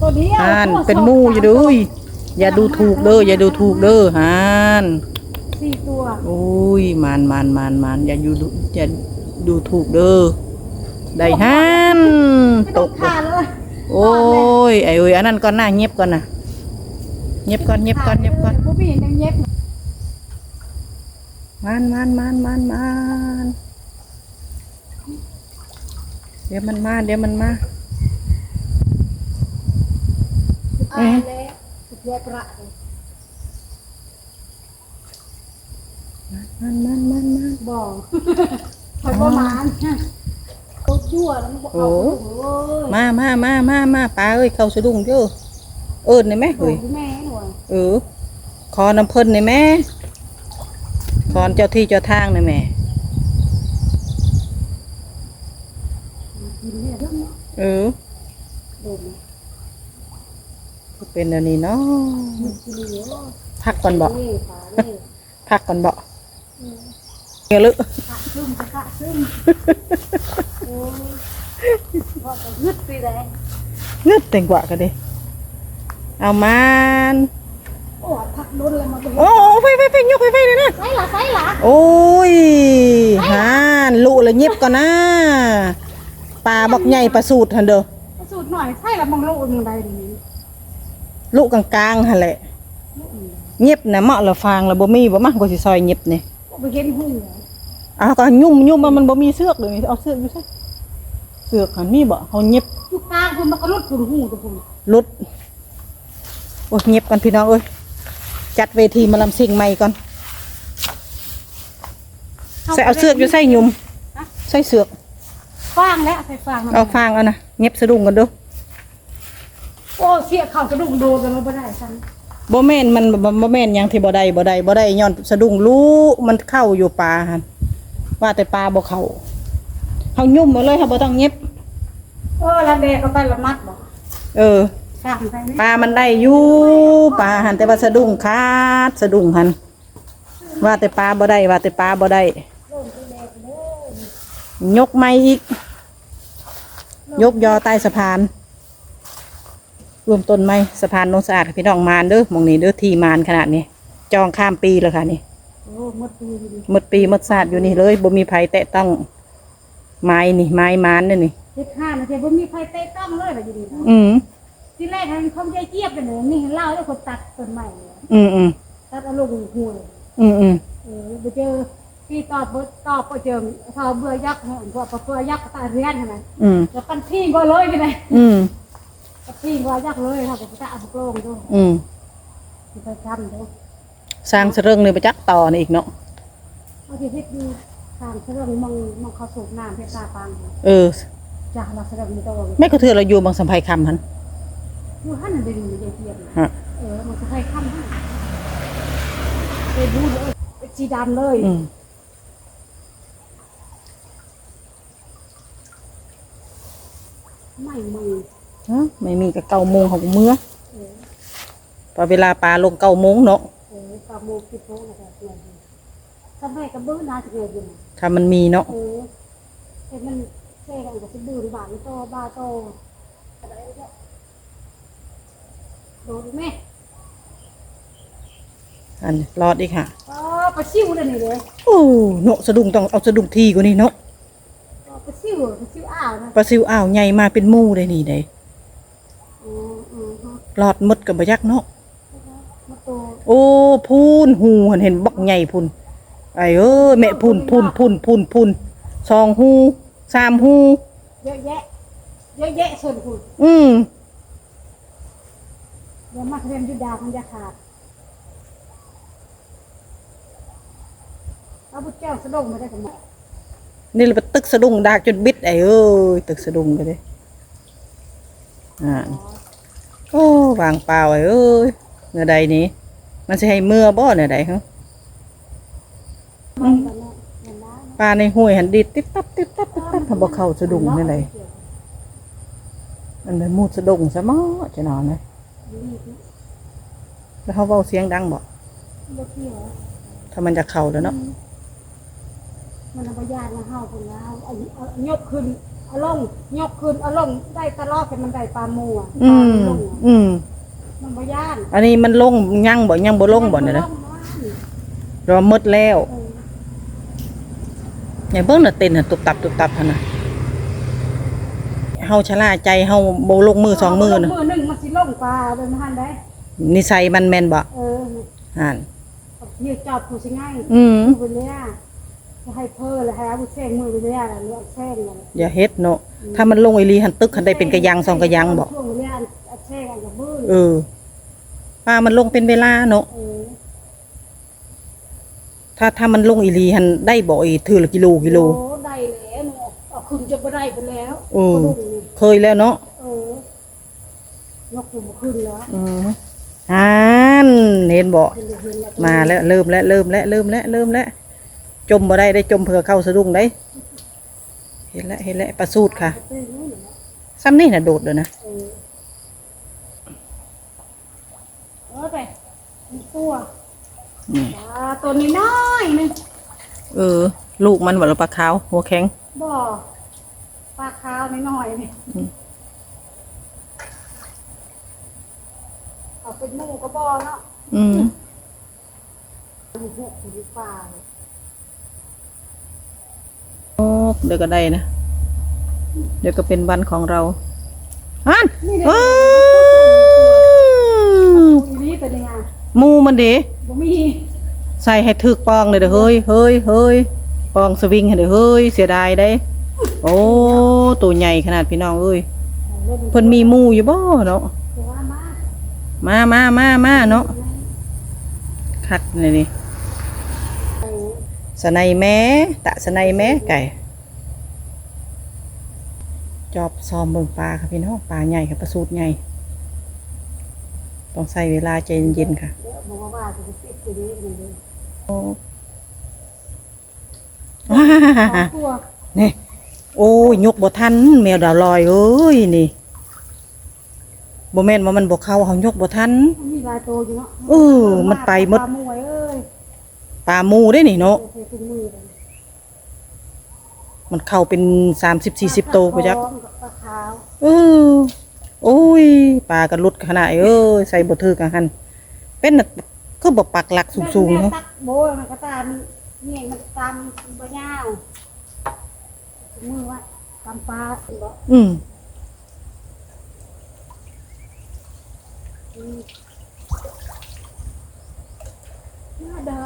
ตัวเดียวฮานตัวเป็นหมู่อยู่เด้ยอย่าดูถูกเด้ออย่าดูถูกเด้อฮานสี่ตัวโอ้ยมานมานมานมานอย่าอยู่ดูอย่าดูถูกเด้อได้ฮานไม่ตต้องกขาดเลยโอ้ยไอ้เอ้ยอันนั้นก่อนหน้าเงียบก่อนนะเงียบก่อนเงียบก่อนเงียบก่อนบ่มียังเย็บมานมานมานมานมานเดี๋ยวมันมาเดี๋ยวมันมา อายแล้วเย็บระเลยมันมันมันมันบอกคอยประมาณเขาชั่วแล้วมันบอกเอาโอ้มามามามามาปลาเอ้ย เขาสะดุ้งเด้อเอิ้นได้ไหมโอ้เอ้ยเออขอน้ำเพิ่นได้ไหมขอนเจ้าที่เจ้าทางได้ไหมกินเนี่ยเอออ โดน เป็นอันนี้เนาะมันกินเยอะพักก่อนบ่เล่ปลาเล่พักก่อนบ่เงี้ยลึกะซึมกะซึมโอ้ยว่าจะยึดไปเลยเงืดแต่งกว่ากันดิเอามันโอ้ยพักโดนเลยมาเป็นโอ้ไฟไฟไฟยกไฟไฟเลยนะไส่หล่ะไส่หล่ะโอ้ยฮานลุละเงียบก่อนนะปลาบักใหญ่ปลาสูตรหันเด้อสูตรหน่อยไส่หล่ะมองโลกมันใดดีนี้ ลุกลางๆหั่นแหละเงียบนะเหมาะละฟางละบ่มีบ่มากว่าสิซอยเงียบนี่ไปเห็นหูอ้าวก็ยุ่มยุ่มมันมันบ่มีเสือกเลยเอาเสือกอยู่ซะเสือกหันมีบ่เฮาเงียบอยู่กลางคุณมันก็ลุดคุณหูตัวคุณลุดโอ้ยเงียบกันพี่น้องเอ้ยจัดเวทีหมาลำซิ่งใหม่ก่อนใส่เอาเสือกอยู่ใส่ยุ่มใส่เสือกฟางแล้วใส่ฟางเอาฟางเอานะเงียบสะดุ้งกันเด้อ โอ้เสียเข่ากระดุมโดนกันมาบ่ได้ซันบ่แม่นมันบ่บ่แม่นหยังที่บ่ได้บ่ได้บ่ได้ย้อนสะดุ้งรู้มันเข้าอยู่ปลาหั่นว่าแต่ปลาบ่เข้าเฮายุ่มมาเลยเฮาบ่ต้องเงียบเออละเดก็ไปละมัดบ่เออฟางไปไหมปลามันได้อยู่ปลาหันแต่ว่าสะดุ้งขาดสะดุ้งหันว่าแต่ปลาบ่ได้ว่าแต่ปลาบ่ได้ยกไม้อีก ยกยอใต้สะพาน รวมต้นไม้สะพานโนนสะอาดค่ะพี่น้องมานเด้อหมองนี้เด้อที่มานขนาดนี้ จองข้ามปีแล้วค่ะนี่โอ้หมดปีอยู่ดีหมดปีหมดศาสตร์อยู่นี่เลยบ่มีภัยแตะต้องไม้นี่ไม้มานนี่นี่สิบห้านาทีบ่มีใครเตะต้องเลยแบบนี้นะอืมที่แรกให้เขาใจเจี๊ยบกันเลยนี่เห็นเล่าแล้วคนตัดต้นใหม่อืมอืมตัดเอาลูกหูเลยอืมอืมเออไปเจอพี่ตอบตอบไปเจอเขาเบื่อยักษ์เหมือนพวกเบื่อยักษ์ตาเรียนใช่ไหมอืมแล้วกันพี่ก็เลยไปเลย อืม พี่ก็ยักษ์เลยค่ะผมจะเอาโกลงด้วยอืมไปทำด้วยสร้างสะเริงนี่ไปจักต่อนี่อีกเนาะเอาที่ที่ดูทางเรื่องมองมองเขาสูบน้ำเพชรตาปังเออจากเราแสดงมีตัวแม่ก็เถื่อเราอยู่บางสัมภัยคำหันอยู่หันเดินอยู่เทียนฮะเออมันจะให้ขั้นให้ไปดูเลยสีดำเลยอืมไม่มือ ฮะไม่มีกับเก้าโมงของเมื่อเออพอเวลาปลาลงเก้าโมงเนาะเออปลาโมกิโตนะครับเนี่ยทำไมกับบื้อนาจะเกิดอยู่ถ้ามันมีเนาะเออแต่มันแค่กันกับสิบื้อบานโตบาโตอะไรเนี่ยโดนไหมอันนี้รอดอีกค่ะอ๋อปลาซิวเลยนี่เลยโอ้เนาะสะดุ้งต้องเอาสะดุ้งทีกว่านี้เนาะอ๋อปลาซิวปลาซิวอ้าวนะปลาซิวอ้าวใหญ่มาเป็นหมู่เลยนี่ได้อืมอื มฮะรอดหมดกับบยักเนาะมาโตโอ้พูนหูหันเห็นบักใหญ่พูนไอ้เอ้ยแม่พูนพูนพูนพูนพูนสองหูสามหูเยอะแยะเยอะแยะส่วนคุณอืมเดี๋ยวมาเรียนยุดามันจะขาดเอาบุญเจ้าสะดงมาได้กับแม่นี่เราไปตึกสะดุ้งดากจนบิดไอ้เอ้ยตึกสะดุ้งไปเลยอ่าโอ้ วางเปล่าไอ้เอ้ยเมื่อใดนี้ มันจะให้เมื่อบ่เมื่อใดฮะไม่กันแล้วเห็นแล้วปลาในห้วยหันดิดติดตับติดตับติดตับถ้าบ่เข้าสะดุ้งนี่เลยมันเป็นมูดสะดุ้งซะมั้งจะนอนเลยแล้วเขาเว้าเสียงดังบ่เลือกที่เหรอถ้ามันจะเข้าแล้วเนาะมันเอาไปยานมาเฮาคนแล้วเอายกขึ้น เอาลงยกขึ้นเอาลงได้ตลอดแต่มันได้ปลาหมูอะอืมปลาลงอะอืมมันบ่ย่านอันนี้มันลงยังบ่ยังบ่ลงบ่เนี่ยนะลงมารอหมดแล้วเอออย่าเบิ่งน่ะเต้นน่ะตุบตับตุบตับหั่นน่ะเฮาชะล่าใจเฮาบ่ลงมือสองมือน่ะมือหนึ่งมันสิลงปลาเป็นมันได้นิสัยมันแม่นบ่เออห่านยืดจับผู้สิง่ายอืมผู้เป็นเนี่ยจะ ให้เพิ่อเลยให้เอาผู้แซงมือเป็นเนี่ยอะไรเรื่องแซงอะไรอย่าเฮ็ดเนาะถ้ามันลงอีหลีหันตึกหันได้เป็นกระยังสองกระยังบ่ช่วงเนี้ยอันแซงอันกับมือเออป้ามันลงเป็นเวลาเนาะเออถ้าถ้ามันลงอีหลีหันได้บ่อีถือละกิโลกิโลโอ้ได้แล้วหนูเอาคืนจะบ่ได้ไปแล้วเออ กระดูกนี่เคยแล้วเนาะเออนกอยู่บ่ขึ้นแล้วอืมอ่านเห็นบ่ ขึ้นเห็นแล้วมาแล้วเริ่มแล้วเริ่มแล้วเริ่มแล้วเริ่มแล้ว จมบ่ได้ได้จมเผื่อเข้าสะดุ้งได้ เห็นแล้วเห็นแล้วประสูตรค่ะตื่นนู่นน่ะซ้ำนี่น่ะโดดเลยนะเออเออไปมีตัวอืมปลาตัวนี้น้อยๆนึงเออ ลูกมันบ่ละปลาขาว หัวแข็งบ่ปลาขาวน้อยๆนี่อืมเอาเป็นหมูก็บ่เนาะอืมมีห กอยู่ปลาเลยโอ้เดี๋ยวก็ได้นะ เดี๋ยวก็เป็นวันของเราฮันนี่อ้าเด้วอีนี้เป็นยังไงหมูมันเด้บ่มีใส่ให้ถึกปองเลยเด้อเฮ้ยเฮ้ยเฮ้ยปองสวิงให้เด้อเฮ้ยเสียดายได้โอ้ตัวใหญ่ขนาดพี่น้องเอ้ยเพิ่นมีหมูอยู่บ่เนาะแต่ว่ามามามามามาเนาะคักนี่นี่เออสไนแม่ตะสไนแม่ไก่ จอบซ้อมเบิ่งปลาค่ะพี่น้องปลาใหญ่ค่ะปลาสูตรใหญ่ต้องใส่เวลาใจเย็นๆค่ะเดี๋ยวบอกว่าจะไปติดตัวนี้อยู่เลยโอ้ว้าสองตัวนี่โอ้ยยกบ่ทันแมวดาวลอยเอ้ยนี่บ่แม่นว่ามันบ่เข้าเฮายกบ่ทันมันมีหลายตัวอยู่เนาะเออมันไปหมดปลาหมวยเอ้ยปลาหมูได้นี่เนาะเออเป็นมือเลยมันเข้าเป็น30 40โตไปจัก ปลาปลาขาวเออโอ้ยปลากระลุดขนาดเอ้ยใส่บ่ถือกันหันเป็นน่ะก็บ่ปักหลักสูงๆแม่เนาะตักโบยมันก็ตามเนี่ยมันตามบะยาวมือว่าตามปลาเห็นบ่อืมอืมน่าเดินเดินอัน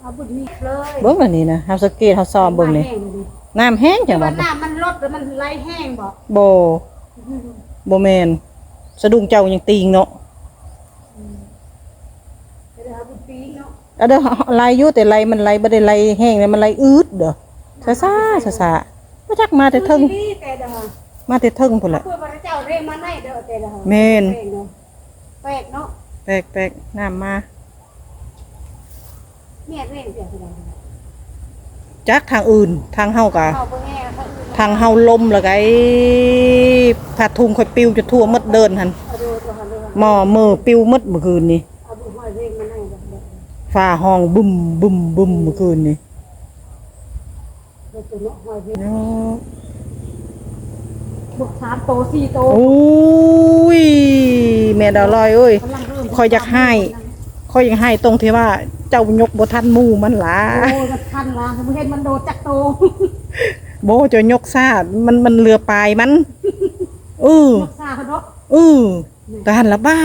เอาบุญมีเลยเบิ่งอันนี้นะเฮาสังเกตเฮาซ้อมเบิ่งนี่แห้ลยดิน้ำแห้งจังแต่ว่าว่าน้ำมันลดแล้วมันไหลแห้งบ่บ่บ่แม่นสะดุ้งเจ้ายังติงเนาะเดี๋ยวเอาบุญปีกเนาะอะเด้อไหลอยู่แต่ไหลมันไหลบ่ได้ไหลแห้งเลยมันไหลอืดเด้อซ่าๆซ่าๆบ่จักมาแต่เทิงนี่แต่เด้อมาแต่เทิงพุ่นแหละเพื่อพระเจ้าเรียกมาในเด้อแต่เด้อแม่นแปลกเนาะแปลกเนาะแปลกๆน้ำมา แม่เร่งเสียเท่าไหร่จักทางอื่นทางเฮากะเข้าไปแง่เขาอื่นทางเฮาลมแล้วก็ไอ้ผ้าถุงค่อยปิวจะทั่วหมดเดินหั่นเอาดูตัวเขาเลยหม้อมือปิวหมดเมื่อคืนนี้เอาบุญหอยเร่งมาในเด้อเด้อฟ้าห้องบึ้มบึ้มบึ้มเมื่อคืนนี้เดี๋ยวตัวเนาะหอยเร่งเนาะบุกสามโตสี่โตโอ้ยแม่ดาวลอยเอ้ยกำลังเริ่มคอยอยากให้ ข้อยยังให้ตรงที่ว่าเจ้ายกบ่ทันหมู่มันหลาโอ้ยมันคันละผมเห็นมันโดดจากโตโบจะยกซาดมันมันเรือปลายมันเออรักษาเขาเนาะเออตาหันละบ้า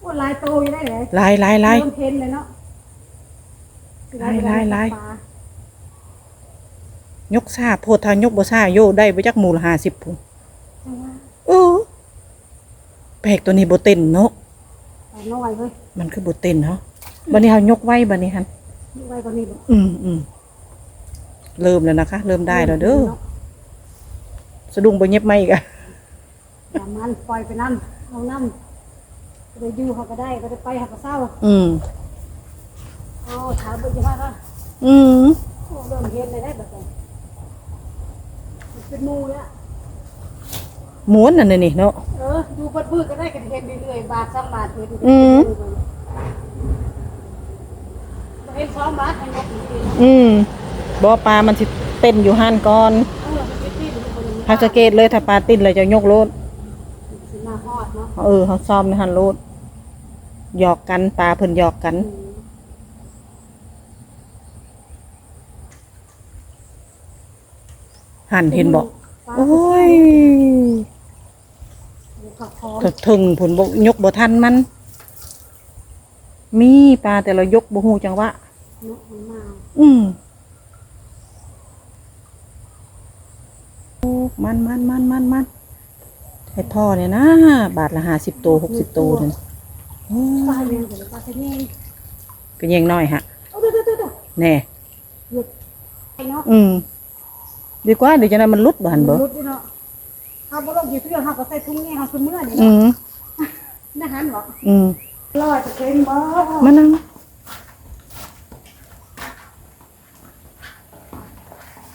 โอ้ยลายโตอยู่ได้เลยลายลายลาย เริ่มเพ้นเลยเนาะลายลายลายปลายกซาโพดทางยกบ่ซาโยได้ไปจักหมู่ละ50พุ่นจังหวะเออแปลกตัวนี้บ่เต้นเนาะปลาน้อยเว้ย มันคือบ่เต้นเนาะบัดนี้เฮายกไว้บัดนี้หั่นนี่ไว้กว่านี้บ่อืมอืมเริ่มแล้วนะคะ เริ่มได้แล้วเด้อสะดุ้งบ่เย็บไหมอีกอะอย่ามันปล่อยไปน้ำเอาน้ำจะได้อยู่เขาก็ได้ก็ได้ไปหาก็เศร้าอืมเอาถามเบิ่งจะว่าก็อืมโอ้เริ่มเห็นเลยได้แบบนี้มันเป็นหมูแล้ว ม้วนนั่นน่ะนี่เนาะเออดูเพื่อนๆก็ได้กันเห็นเรื่อยๆบาทสองบาทเห็นอืมเห็นสองบาทให้ยกดีๆอืมบ่ปลามันสิเต้นอยู่หั่นก่อนเออมันเป็นที่มันเป็นอย่างนี้ถ้าสะเกตเลยถ้าปลาติดเลยจะยกโลดสิมาฮอดเนาะเออเขาซ้อมในหันโลดหยอกกันปลาเพิ่นหยอกกันอืมหันเห็นบอกปลาโอ้ยขับคอ ถึกถึงผลบยกบ่ทันมัน มีปลาแต่เรายกบ่ฮู้จังหวะเนาะมันมาอืมโอ้มันมันมันมันมันไอ้พ่อเนี่ยนะ บาทละห้าสิบตัวหกสิบตัวเนี่ยโอ้ปลาเลี้ยงแต่ปลาขยี้ก็ยังน้อยฮะเอาเด้อเด้อเด้อเด้อแน่หยุดไปเนาะอืมดีกว่าเดี๋ยวจะนั้นมันหลุดบานบ่รุดด้วยเนาะ เฮาบ่ลงอยู่เทื่อเฮาก็ใส่ถุงนี่เฮาซุมื้อนี่อืเนาะมนะหันบ่อืมร้อยเปอร์เซ็นต์บ่มานั่ง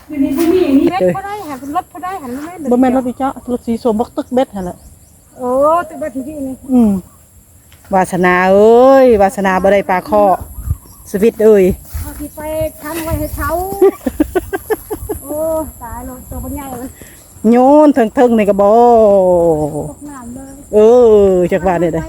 อยู่ในบ่มีอย่างนี้เบ็ดบ่ได้หันเป็นรถบ่ได้หันแม่นบ่แม่นรถพี่เจ้ารถสีส้มบักตึกเบ็ดหั่นแหละโอ้ตึกบัดที่นี่อืมวาสนาเอ้ยวาสนาบ่ได้ปลาข้อสวิตเอ้ยเอาสิไปทำไว้ให้เขาโอ้ตายแล้วตัวบ่ใหญ่เลย โยนเทิงๆนี่ก็บ่ตกน้ำเลย เออจักว่าได้เด้อ